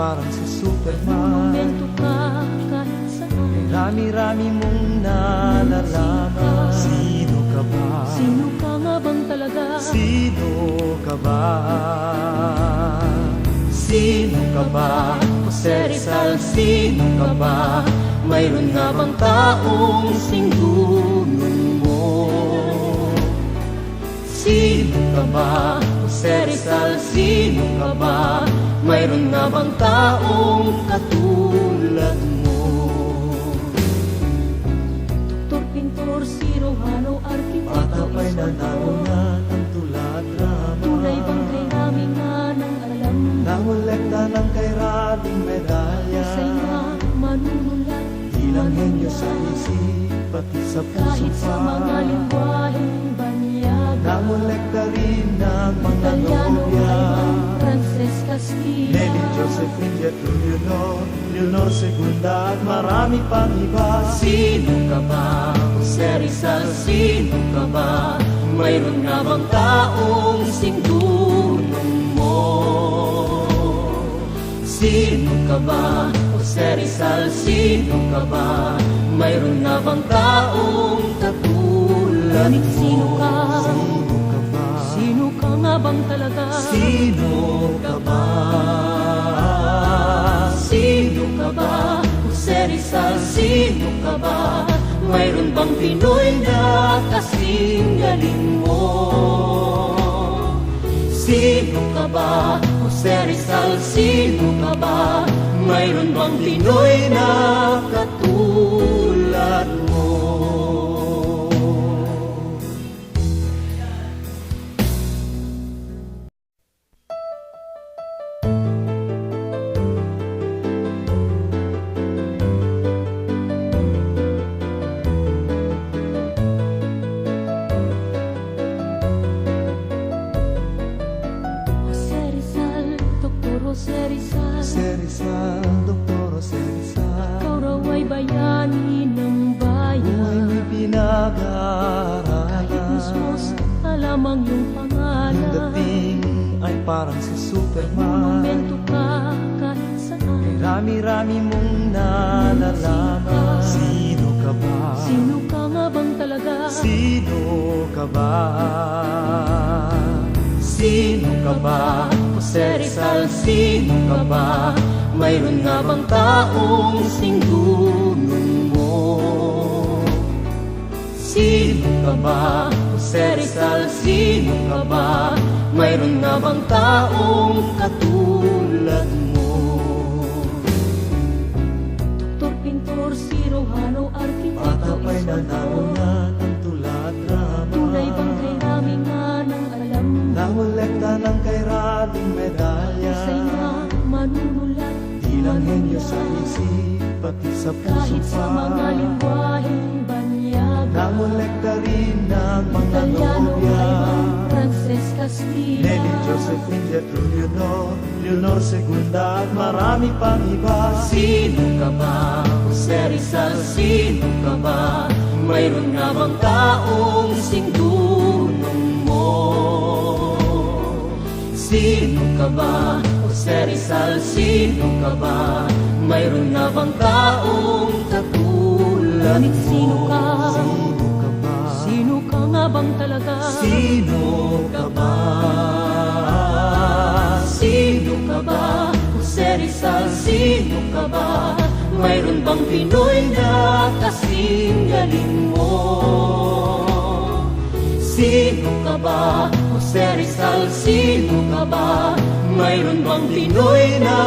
parang si Superman Monumento ka kahit saan Rami-rami mong nalalaman Sino ka ba? Sino ka nga bang talaga? Sino ka ba? Sino ka ba? Jose Rizal, sino ka ba? Mayroon nga bang taong singgunong mo? Sino ka ba? Jose Rizal, sino ka ba? Mayroon nga bang taong katulad mo? Doktor, pintor, sirohano, arkitekto, Patapay na iskultor. naunat ang tulad drama Tunay bang kay namin nga nang alam. Nangolekta ng kay Rading medalya. Sa nga manunulat Ilang henyo sa isip pati sa puso Kahit sa mga lingwaheng banyaga. Nangolekta rin ng mga Josephine, Getro Leonor Leonor Segunda at marami pang iba Sino ka ba? Jose Rizal, sino ka ba? Mayroon nga bang taong singgunong mo? Sino ka ba? Jose Rizal, sino ka ba? Mayroon nga bang taong katulad mo? sino ka? Sino ka ba? Sino ka nga bang talaga? Sino ka? Mayroon bang Pinoy na kasing galing mo? Sino ka ba? Jose Rizal, sino ka ba? Mayroon bang Pinoy na katulad lamang yung Yung pangalan dating ay parang si Superman Monumento ka kahit saan Rami-rami mong nalalaman Sino ka ba? Sino ka nga bang talaga? Sino ka ba? Sino ka ba? Jose Rizal, sino ka ba? Mayroon nga bang taong singgunong mo? Sino ka ba? Jose Rizal, sino ka ba? Mayroon nga bang taong katulad mo? Doktor, pintor, sirohano, arkitekto, Patapay na iskultor. naunat ang tulad drama Tunay bang kay namin nga nang alam Nangolekta ng kay Rading medalya Sa nga manunulat Ilang henyo sa isip pati sa puso Kahit sa pa mga lingwaheng Nangolekta rin ng mga nobya Frances, Castilla Nelly Josephine, Getro Leonor Leonor Segunda at marami pang iba Sino ka ba? Jose Rizal, sino ka ba? Mayroon nga bang taong singgunong mo? Sino ka ba? Jose Rizal, sino ka ba? Mayroon nga bang taong katulad Ngunit mo? sino ka? Ka bang talaga? Sino ka ba? Sino ka ba? Jose Rizal, sino ka ba? Mayroon bang Pinoy na kasing galing mo? Sino ka ba? Jose Rizal, sino ka ba? Mayroon bang Pinoy na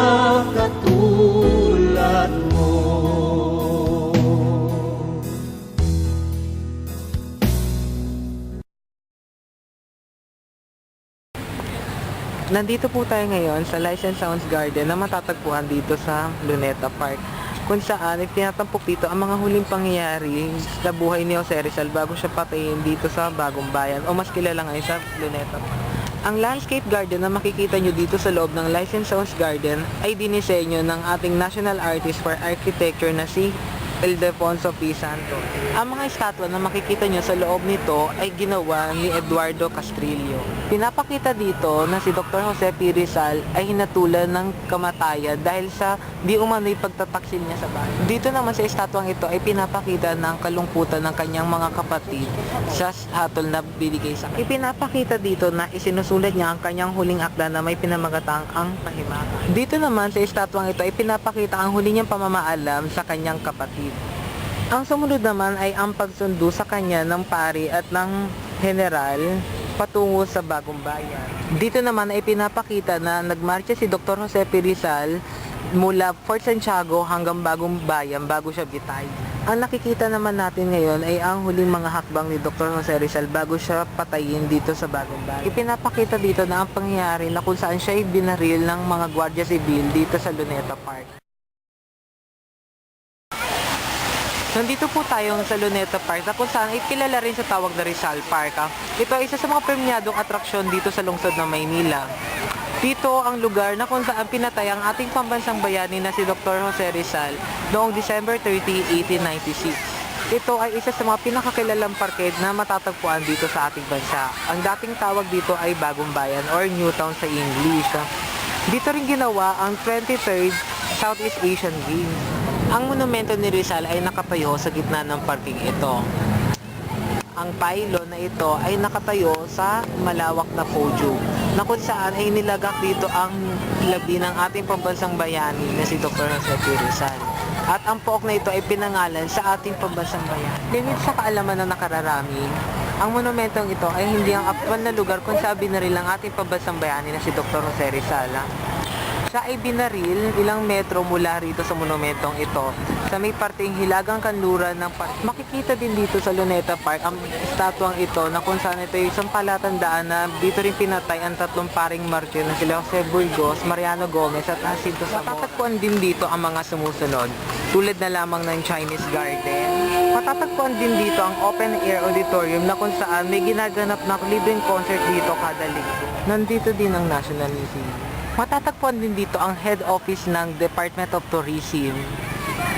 katulad Nandito po tayo ngayon sa License Sounds Garden na matatagpuan dito sa Luneta Park kung saan ay tinatampok dito ang mga huling pangyayari sa buhay ni Jose Rizal bago siya patayin dito sa Bagong Bayan o mas kilala ngayon sa Luneta Park. Ang landscape garden na makikita nyo dito sa loob ng License Sounds Garden ay dinisenyo ng ating national artist for architecture na si Ildefonso P. Santos. Ang mga estatwa na makikita nyo sa loob nito ay ginawa ni Eduardo Castrillo. Pinapakita dito na si Dr. Jose P. Rizal ay hinatulan ng kamatayan dahil sa di umano'y pagtataksil niya sa bahay. Dito naman sa estatwang ito ay pinapakita ng kalungkutan ng kanyang mga kapatid sa hatol na binigay sa kanya. Ipinapakita dito na isinusulat niya ang kanyang huling akda na may pinamagatang ang pahimakan. Dito naman sa estatwang ito ay pinapakita ang huli niyang pamamaalam sa kanyang kapatid. Ang sumunod naman ay ang pagsundo sa kanya ng pari at ng general patungo sa bagong bayan. Dito naman ay pinapakita na nagmarcha si Dr. Jose P. Rizal mula Fort Santiago hanggang bagong bayan bago siya bitay. Ang nakikita naman natin ngayon ay ang huling mga hakbang ni Dr. Jose Rizal bago siya patayin dito sa bagong bayan. Ipinapakita dito na ang pangyayari na kung saan siya ay binaril ng mga Guardia Civil dito sa Luneta Park. Nandito po tayo sa Luneta Park na kung saan kilala rin sa tawag na Rizal Park. ah. Ito ay isa sa mga premyadong atraksyon dito sa lungsod ng Maynila. Dito ang lugar na kung saan pinatay ang ating pambansang bayani na si Dr. Jose Rizal noong December 30, 1896. Ito ay isa sa mga pinakakilalang parked na matatagpuan dito sa ating bansa. Ang dating tawag dito ay Bagong Bayan or Newtown sa English. ah. Dito rin ginawa ang 23rd Southeast Asian Games. Ang monumento ni Rizal ay nakatayo sa gitna ng parking ito. Ang pylon na ito ay nakatayo sa malawak na podium na kung saan ay nilagak dito ang labi ng ating pambansang bayani na si Dr. Jose. Rizal. At ang pook na ito ay pinangalan sa ating pambansang bayani. Limit sa kaalaman na nakararami, ang monumentong ito ay hindi ang aktual na lugar kung saan binaril ang ating pambansang bayani na si Dr. Jose Rizal. Siya ay binaril ilang metro mula rito sa monumentong ito sa may parteng hilagang kanluran ng park. Makikita din dito sa Luneta Park ang estatwang ito na kung saan ito ay isang palatandaan na dito rin pinatay ang tatlong paring martir na sila Jose Burgos, Mariano Gomez at Jacinto Zamora. Matatagpuan din dito ang mga sumusunod tulad na lamang ng Chinese Garden. Matatagpuan din dito ang open air auditorium na kung saan may ginaganap na libreng concert dito kada linggo. Nandito din ang National Museum. Matatagpuan din dito ang head office ng Department of Tourism.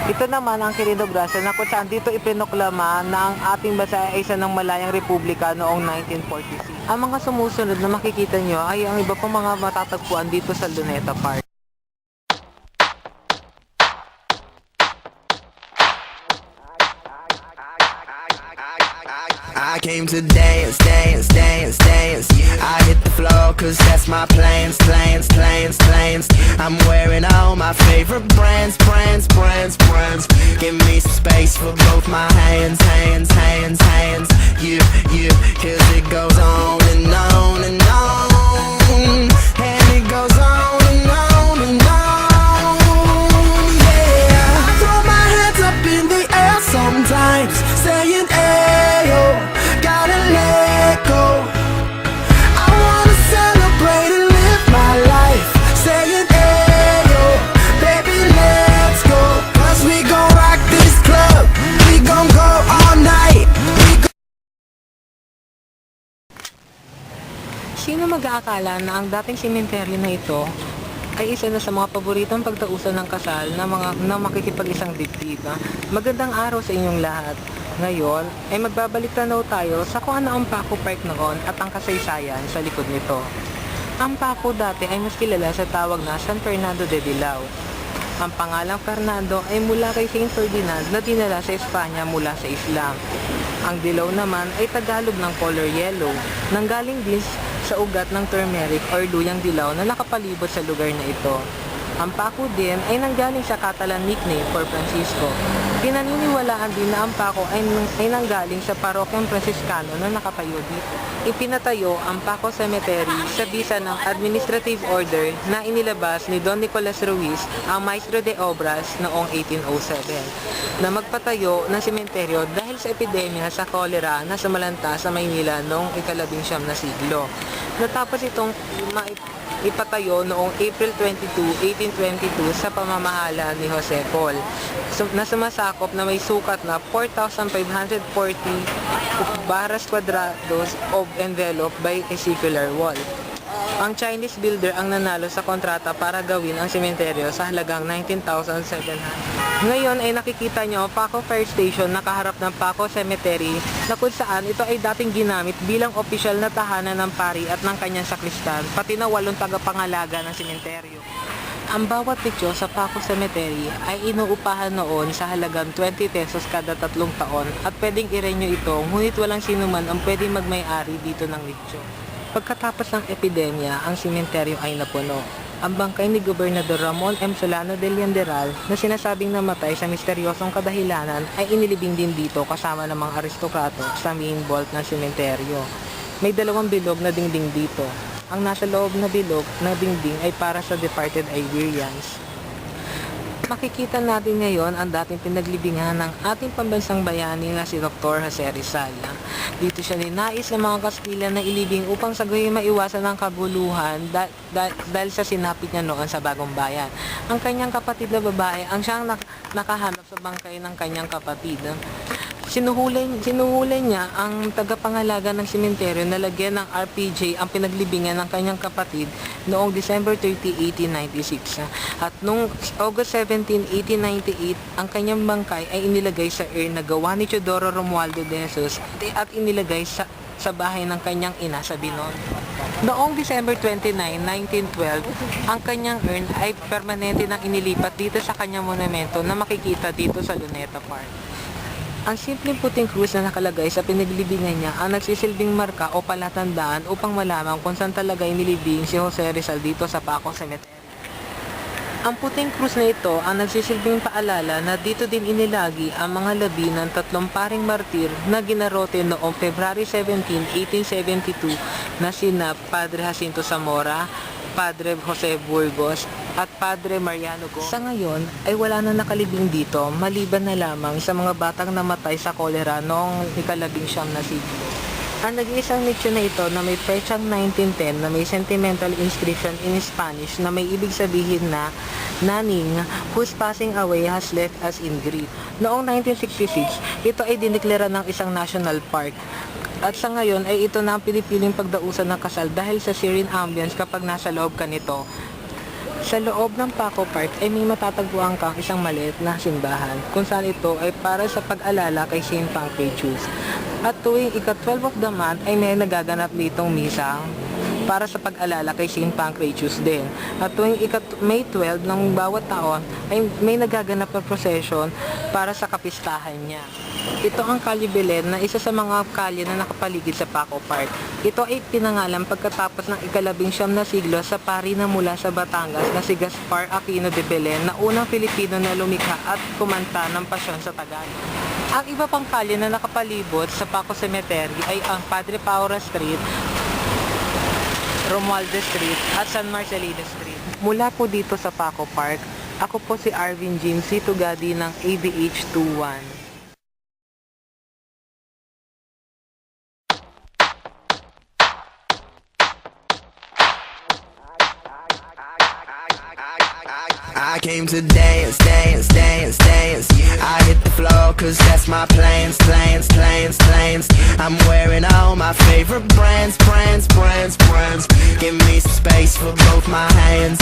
Ito naman ang Quirino Gracia na kung saan dito ipinoklama na ang ating bansa ay isa ng malayang republika noong 1946. Ang mga sumusunod na makikita nyo ay ang iba pang mga matatagpuan dito sa Luneta Park. Came to dance, dance, dance, dance. I hit the floor cause that's my plans, plans, plans, plans. I'm wearing all my favorite brands, brands, brands, brands. Give me some space for both my hands, hands, hands, hands. You, you, cause it goes on and on and on. And it goes Sino mag-aakala na ang dating simenteryo na ito ay isa na sa mga paboritong pagtausan ng kasal na mga na makikipag-isang dibdib. ah? Magandang araw sa inyong lahat. Ngayon ay magbabalik tanaw tayo sa kung ano ang Paco Park noon at ang kasaysayan sa likod nito. Ang Paco dati ay mas kilala sa tawag na San Fernando de Dilao. Ang pangalang Fernando ay mula kay Saint Ferdinand na dinala sa Espanya mula sa Islam. Ang dilaw naman ay Tagalog ng color yellow, nanggaling din sa ugat ng turmeric or luyang dilaw na nakapalibot sa lugar na ito. Ang Paco din ay nanggaling sa Catalan nickname for Francisco. Pinaniniwalaan din na ang Paco ay, ay nanggaling sa parokyang Franciscano na nakatayo dito. Ipinatayo ang Paco Cemetery sa bisa ng administrative order na inilabas ni Don Nicolas Ruiz, ang Maestro de Obras noong 1807, na magpatayo ng sementeryo dahil sa epidemya sa kolera na sumalanta sa Maynila noong ikalabing siyam na siglo. Natapos itong maip- ipatayo noong April 22, 1822 sa pamamahala ni Jose Paul na sumasakop na may sukat na 4,540 baras kwadrados of envelope by a circular wall. Ang Chinese builder ang nanalo sa kontrata para gawin ang sementeryo sa halagang 19,700. Ngayon ay nakikita nyo Paco Fire Station nakaharap ng Paco Cemetery na kung saan ito ay dating ginamit bilang opisyal na tahanan ng pari at ng kanyang sakristan, pati na walong tagapangalaga ng sementeryo. Ang bawat pityo sa Paco Cemetery ay inuupahan noon sa halagang 20 pesos kada tatlong taon at pwedeng i-renew ito ngunit walang sino man ang pwedeng magmay-ari dito ng lityo. Pagkatapos ng epidemya, ang sementeryo ay napuno. Ang bangkay ni Gobernador Ramon M. Solano de Lianderal na sinasabing namatay sa misteryosong kadahilanan ay inilibing din dito kasama ng mga aristokrato sa main vault ng sementeryo. May dalawang bilog na dingding dito. Ang nasa loob na bilog na dingding ay para sa departed Iberians. Makikita natin ngayon ang dating pinaglibingan ng ating pambansang bayani na si Dr. Jose Rizal. Dito siya ninais ng mga Kastila na ilibing upang sa gayon maiwasan ng kaguluhan da- da- dahil sa sinapit niya noon sa bagong bayan. Ang kanyang kapatid na babae ang siyang nak- nakahanap sa bangkay ng kanyang kapatid. Sinuhulan, sinuhulan niya ang tagapangalaga ng sementeryo na lagyan ng RPJ ang pinaglibingan ng kanyang kapatid noong December 30, 1896. At noong August 17, 1898, ang kanyang bangkay ay inilagay sa urn na gawa ni Teodoro Romualdo de Jesus at inilagay sa sa bahay ng kanyang ina sa Binon. Noong December 29, 1912, ang kanyang urn ay permanente nang inilipat dito sa kanyang monumento na makikita dito sa Luneta Park. Ang simpleng puting krus na nakalagay sa pinaglibingan niya ang nagsisilbing marka o palatandaan upang malaman kung saan talaga inilibing si Jose Rizal dito sa Paco Cemetery. Ang puting krus na ito ang nagsisilbing paalala na dito din inilagi ang mga labi ng tatlong paring martir na ginarote noong February 17, 1872 na sina Padre Jacinto Zamora, Padre Jose Burgos at Padre Mariano Gomez. Sa ngayon ay wala na nakalibing dito maliban na lamang sa mga batang namatay sa kolera noong ikalabing siyam na siglo. Ang nag-iisang nicho na ito na may petsang 1910 na may sentimental inscription in Spanish na may ibig sabihin na Naning, whose passing away has left us in grief. Noong 1966, ito ay dineklara ng isang national park. At sa ngayon ay ito na ang pinipiling pagdausan ng kasal dahil sa serene ambience kapag nasa loob ka nito. Sa loob ng Paco Park ay may matatagpuan kang isang maliit na simbahan kung saan ito ay para sa pag-alala kay St. Pancratius. At tuwing ika-12 of the month ay may nagaganap ditong misa para sa pag-alala kay St. Pancratius din. At tuwing May 12 ng bawat taon ay may nagaganap na procession para sa kapistahan niya. Ito ang Kalye Belen na isa sa mga kalye na nakapaligid sa Paco Park. Ito ay pinangalan pagkatapos ng ikalabing siyam na siglo sa pari na mula sa Batangas na si Gaspar Aquino de Belen na unang Filipino na lumikha at kumanta ng pasyon sa Tagalog. Ang iba pang kalye na nakapalibot sa Paco Cemetery ay ang Padre Paura Street, Romualde Street at San Marcelino Street. Mula po dito sa Paco Park, ako po si Arvin James C. Tugadi ng ABH21. Came to dance, dance, dance, dance. I hit the floor cause that's my plans, plans, plans, plans. I'm wearing all my favorite brands, brands, brands, brands. Give me some space for both my hands,